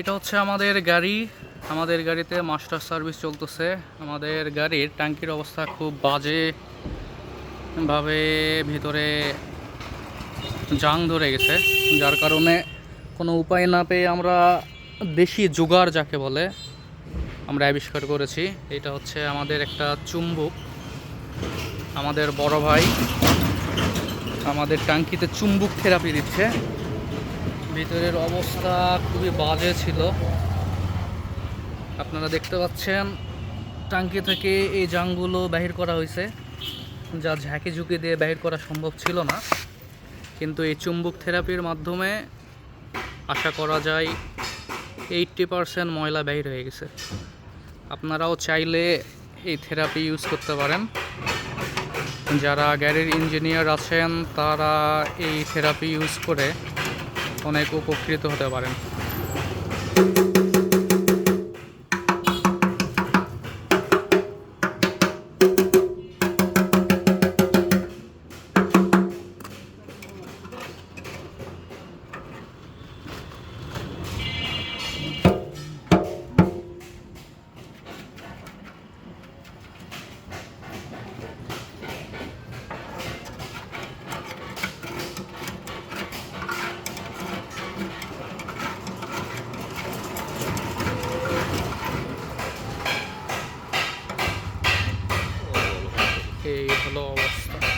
এটা হচ্ছে আমাদের গাড়ি। আমাদের গাড়িতে মাস্টার সার্ভিস চলতেছে। আমাদের গাড়ির ট্যাঙ্কির অবস্থা খুব বাজে ভাবে ভিতরে জাং ধরে গেছে। যার কারণে কোনো উপায় না পেয়ে আমরা দেশি জোগাড় যাকে বলে, আমরা আবিষ্কার করেছি। এটা হচ্ছে আমাদের একটা চুম্বক। আমাদের বড় ভাই আমাদের ট্যাঙ্কিতে চুম্বক থেরাপি দিচ্ছে। ভিতরের অবস্থা খুবই বাজে ছিল। আপনারা দেখতে পাচ্ছেন, ট্যাঙ্কি থেকে এই জাংগুলো বাহির করা হয়েছে। যা ঝাঁকি ঝুঁকি দিয়ে বাহির করা সম্ভব ছিল না। কিন্তু এই চুম্বক থেরাপির মাধ্যমে আশা করা যায় এইট্টি পারসেন্ট ময়লা বাহির হয়ে গেছে। আপনারাও চাইলে এই থেরাপি ইউজ করতে পারেন। যারা গাড়ির ইঞ্জিনিয়ার আছেন, তারা এই থেরাপি ইউজ করে অনেক উপকৃত হতে পারেন। Hey, hello, what's up?